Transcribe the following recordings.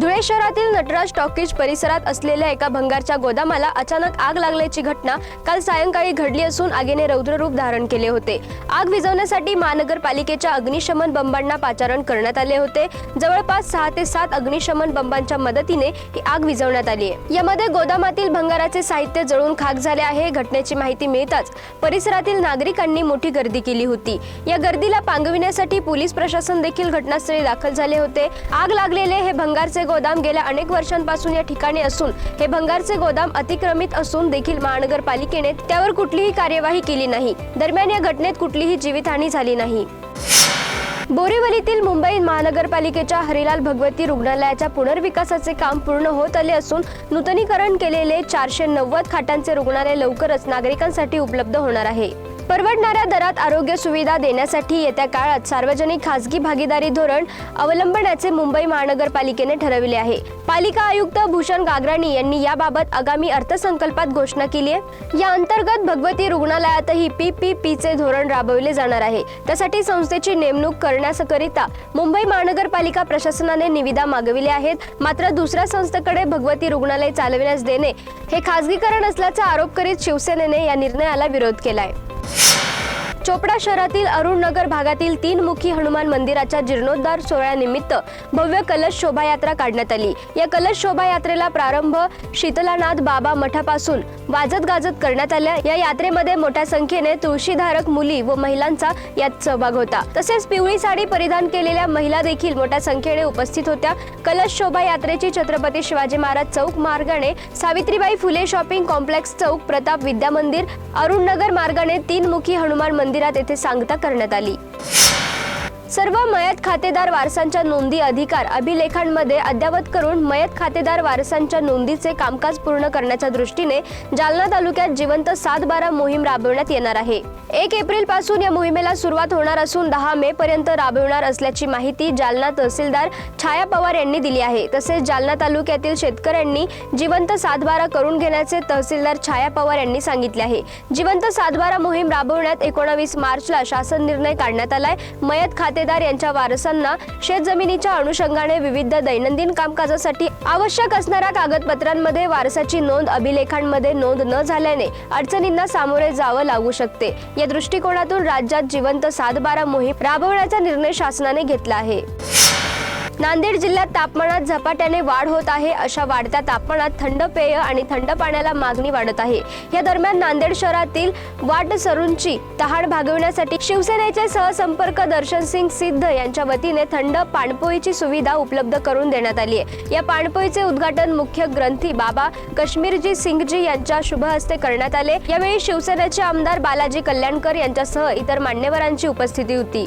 धुळे शहरातील नटराज टॉकीज परिसरात असलेल्या एका भंगारच्या गोदामाला अचानक आग लागल्याची घटना काल सायंकाळी घडली असून आगीने रौद्ररूप धारण केले होते. आग विझवण्यासाठी महानगरपालिकेच्या अग्निशमन बंबांना पाचारण करण्यात आले होते. जवळपास सहा ते सात अग्निशमन बंबांच्या मदतीने ही आग विझवण्यात आली आहे. यामध्ये गोदामातील भंगाराचे साहित्य जळून खाक झाले आहे. घटनेची माहिती मिळताच परिसरातील नागरिकांनी मोठी गर्दी केली होती. या गर्दीला पांगविण्यासाठी पोलीस प्रशासन देखील घटनास्थळी दाखल झाले होते. आग लागलेले हे भंगारचे गोदाम गेल्या अनेक वर्षांपासून या ठिकाणी असून हे भंगारचे गोदाम अतिक्रमित असून देखील महानगरपालिकेने त्यावर कुठलीही कार्यवाही केली नाही. दरम्यान या घटनेत कुठलीही जीवितहानी झाली नाही. बोरिवलीतील मुंबई महानगरपालिकेच्या हरिलाल भगवती रुग्णालयाच्या पुनर्विकासाचे काम पूर्ण होत आले असून नूतनीकरण केलेले चारशे नव्वद खाटांचे रुग्णालय लवकरच नागरिकांसाठी उपलब्ध होणार आहे. परवडणाऱ्या दरात आरोग्य सुविधा देण्यासाठी येत्या काळात सार्वजनिक खासगी भागीदारी धोरण अवलंबण्याचे मुंबई महानगरपालिकेने ठरविले आहे. पालिका आयुक्त भूषण गागराणी यांनी याबाबत आगामी अर्थसंकल्पात घोषणा केली आहे. या अंतर्गत भगवती रुग्णालयातही पी पी पीचे धोरण राबवले जाणार आहे. त्यासाठी संस्थेची नेमणूक करण्याकरिता मुंबई महानगरपालिका प्रशासनाने निविदा मागविल्या आहेत. मात्र दुसऱ्या संस्थेकडे भगवती रुग्णालय चालविण्यास देणे हे खासगीकरण असल्याचा आरोप करीत शिवसेनेने या निर्णयाला विरोध केलाय. चोपडा शहरातील अरुण नगर भागातील तीन मुखी हनुमान मंदिराच्या जीर्णोद्धार सोहळ्यानिमित्त भव्य कलश शोभायात्रा काढण्यात आली. या कलश शोभायात्रेला प्रारंभ शीतलानाथ बाबा मठापासून वाजत गाजत करण्यात आल्या या यात्रेमध्ये मोठ्या संख्येने तुळशीधारक मुली व महिलांचा यात सहभाग होता. तसेच पिवळी साडी परिधान केलेल्या महिला देखील मोठ्या संख्येने उपस्थित होत्या. कलश शोभायात्रेची छत्रपती शिवाजी महाराज चौक मार्गाने सावित्रीबाई फुले शॉपिंग कॉम्प्लेक्स चौक प्रताप विद्या मंदिर अरुण नगर मार्गाने तीन मुखी हनुमान मंदिर मंदिरात येथे सांगता करण्यात आली. सर्व मयत खातेदार वारसांच्या नोंदी अधिकार अभिलेखांमध्ये अद्ययावत करून मयत खातेदार वारसांच्या नोंदीचे कामकाज पूर्ण करण्याच्या दृष्टीने जालना तालुक्यात जिवंत सात बारा मोहीम राबवण्यात येणार आहे. एक एप्रिलपासून या मोहिमेला सुरुवात होणार असून दहा मे पर्यंत राबवणार असल्याची माहिती जालना तहसीलदार छाया पवार यांनी दिली आहे. तसेच जालना तालुक्यातील शेतकऱ्यांनी जिवंत सातबारा करून घेण्याचे तहसीलदार छाया पवार यांनी सांगितले आहे. जिवंत सातबारा मोहीम राबवण्यात एकोणावीस मार्चला शासन निर्णय काढण्यात आलाय. मयत खाते खातेदार यांच्या वारसांना शेतजमिनीच्या अनुषंगाने विविध दैनंदिन कामकाजासाठी आवश्यक असणाऱ्या कागदपत्रांमध्ये वारसाची नोंद अभिलेखांमध्ये नोंद न झाल्याने अडचणींना सामोरे जावं लागू शकते. या दृष्टिकोनातून राज्यात जिवंत सातबारा मोहीम राबवण्याचा निर्णय शासनाने घेतला आहे. नांदेड जिल्ह्यात तापमानात झपाट्याने वाढ होत आहे. अशा वाढत्या तापमानात थंड पेय आणि थंड पाण्याला मागणी वाढत आहे. या दरम्यान नांदेड शहरातील वाट सरूंची तहान भागविण्यासाठी शिवसेनेचे सहसंपर्क दर्शन सिंग सिद्ध यांच्या वतीने थंड पाणपोईची सुविधा उपलब्ध करून देण्यात आली आहे. या पाणपोईचे उद्घाटन मुख्य ग्रंथी बाबा काश्मीरजी सिंगजी यांच्या शुभ हस्ते करण्यात आले. यावेळी शिवसेनेचे आमदार बालाजी कल्याणकर यांच्यासह इतर मान्यवरांची उपस्थिती होती.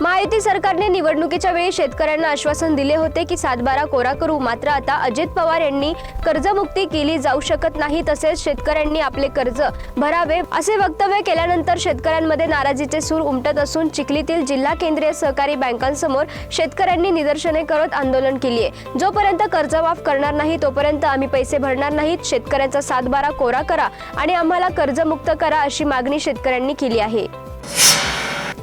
महायुती सरकारने निवडणुकीच्या वेळी शेतकऱ्यांना आश्वासन दिले होते की सातबारा कोरा करू. मात्र आता अजित पवार यांनी कर्जमुक्ती केली जाऊ शकत नाही तसेच शेतकऱ्यांनी आपले कर्ज भरावे असे वक्तव्य केल्यानंतर शेतकऱ्यांमध्ये नाराजीचे सूर उमटत असून चिखलीतील जिल्हा केंद्रीय सहकारी बँकांसमोर शेतकऱ्यांनी निदर्शने करत आंदोलन केली आहे जोपर्यंत कर्ज माफ करणार नाही तोपर्यंत आम्ही पैसे भरणार नाहीत. शेतकऱ्यांचा सातबारा कोरा करा आणि आम्हाला कर्जमुक्त करा अशी मागणी शेतकऱ्यांनी केली आहे.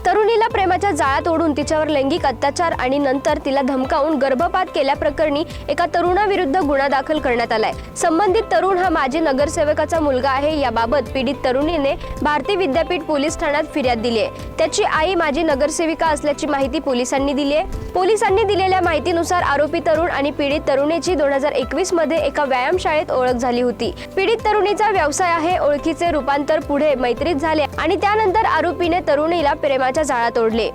तरुणीला प्रेमाच्या जाळ्यात ओढून तिच्यावर लैंगिक अत्याचार आणि नंतर तिला धमकावून गर्भपात केल्याप्रकरणी एका तरुणाविरुद्ध गुन्हा दाखल करण्यात आलाय. संबंधित तरुण हा माजी नगरसेवकाचा मुलगा आहे. याबाबत पीडित तरुणीने भारती विद्यापीठ पोलीस ठाण्यात फिर्याद दिली आहे त्याची आई माजी नगरसेविका असल्याची माहिती पोलिसांनी दिली आहे पोलिसांनी दिलेल्या माहितीनुसार आरोपी तरुण आणि पीडित तरुणीची दोन हजार एकवीसमध्ये एका व्यायामशाळेत ओळख झाली होती. पीडित तरुणीचा व्यवसाय आहे. ओळखीचे रूपांतर पुढे मैत्रीत झाले आणि त्यानंतर आरोपीने तरुणीला प्रेमाच्या जाळा ओढले.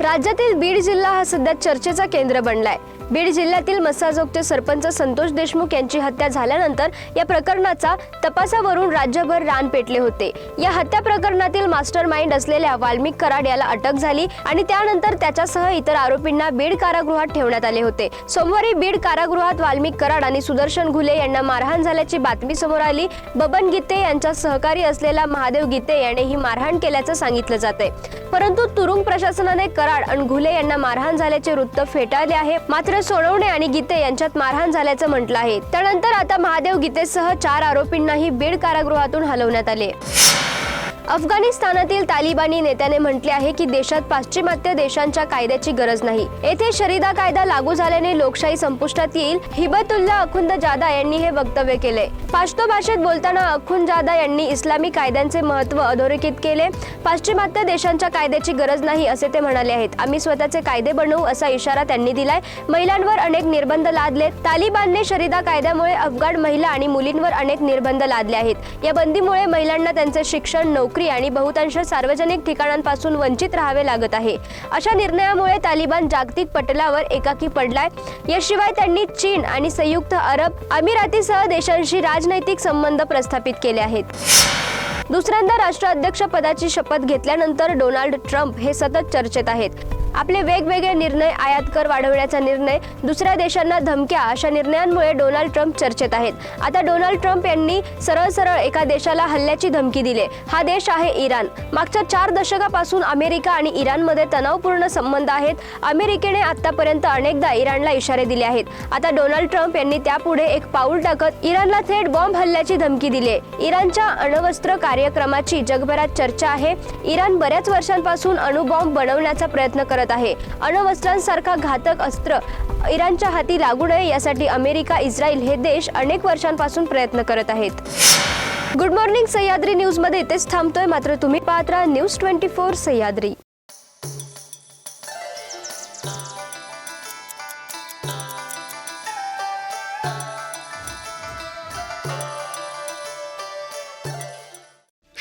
राज्यातील बीड जिल्हा हा सध्या चर्चेचा केंद्र बनलाय. बीड जिल्ह्यातील मस्साजोगचे सरपंच संतोष देशमुख यांची हत्या झाल्यानंतर या प्रकरणाचा तपासावरून राज्यभर रान पेटले होते. या हत्या प्रकरणातील मास्टर माइंड असलेल्या वाल्मिक कराड याला अटक झाली आणि त्यानंतर त्याच्यासह इतर आरोपींना बीड कारागृहात ठेवण्यात आले होते. सोमवारी बीड कारागृहात वाल्मिक कराड आणि सुदर्शन घुले यांना मारहाण झाल्याची बातमी समोर आली. बबन गीते यांच्या सहकारी असलेला महादेव गीते याने ही मारहाण केल्याचं सांगितलं जाते परंतु तुरुंग प्रशासनाने कराड आणि घुले यांना मारहाण झाल्याचे वृत्त फेटाळले आहे. मात्र सोडवणे आणि गीते यांच्यात मारहाण झाल्याचं म्हटलं आहे. त्यानंतर आता महादेव गीतेसह चार आरोपींनाही बीड कारागृहातून हलवण्यात आले. अफगाणिस्तानातील तालिबानी नेत्याने म्हटले आहे की देशात पाश्चिमात्य देशांच्या कायद्याची गरज नाही. येथे शरीदा कायदा लागू झाल्याने लोकशाही संपुष्टात येईल. हिबतुल्ला अखुंद जादा यांनी हे वक्तव्य केले. पाश्तो भाषेत बोलताना अखुंद जादा यांनी इस्लामी कायद्यांचे महत्त्व अधोरेखित केले. पाश्चिमात्य देशांच्या कायद्याची गरज नाही असे ते म्हणाले आहेत. आम्ही स्वतःचे कायदे बनवू असा इशारा त्यांनी दिलाय. महिलांवर अनेक निर्बंध लादले तालिबानने शरीदा कायद्यामुळे अफगाण महिला आणि मुलींवर अनेक निर्बंध लादले आहेत. या बंदीमुळे महिलांना त्यांचे शिक्षण नोकरी नोकरी आणि बहुतांश सार्वजनिक ठिकाणांपासून वंचित राहावे लागत आहे. अशा निर्णयामुळे तालिबान जागतिक पटलावर एकाकी पडलाय. याशिवाय त्यांनी चीन आणि संयुक्त अरब अमिरातीसह देशांशी राजनैतिक संबंध प्रस्थापित केले आहेत. दुसऱ्यांदा राष्ट्राध्यक्ष पदाची शपथ घेतल्यानंतर डोनाल्ड ट्रम्प हे सतत चर्चेत आहेत. आपले वेगवेगळे निर्णय आयात कर वाढवण्याचा निर्णय दुसऱ्या देशांना धमक्या अशा निर्णयांमुळे डोनाल्ड ट्रम्प चर्चेत आहेत. आता डोनाल्ड ट्रम्प यांनी सरळ सरळ एका देशाला हल्ल्याची धमकी दिली. हा देश आहे इराण. मागच्या चार दशकापासून अमेरिका आणि इराणमध्ये तणावपूर्ण संबंध आहेत. अमेरिकेने आतापर्यंत अनेकदा इराणला इशारे दिले आहेत. आता डोनाल्ड ट्रम्प यांनी त्यापुढे एक पाऊल टाकत इराणला थेट बॉम्ब हल्ल्याची धमकी दिली. आहे इराणच्या अणवस्त्र कार्यक्रमाची जगभरात चर्चा आहे. इराण बऱ्याच वर्षांपासून अणुबॉम्ब बनवण्याचा प्रयत्न करत आहे. अण्वस्त्रांसारखा घातक अस्त्र इराणच्या हाती लागू नये यासाठी अमेरिका इस्रायल हे देश अनेक वर्षांपासून प्रयत्न करत आहेत. गुड मॉर्निंग सह्याद्री न्यूजमध्ये इथेच थांबतोय. मात्र तुम्ही पाहत राहा न्यूज ट्वेंटी फोर सह्याद्री.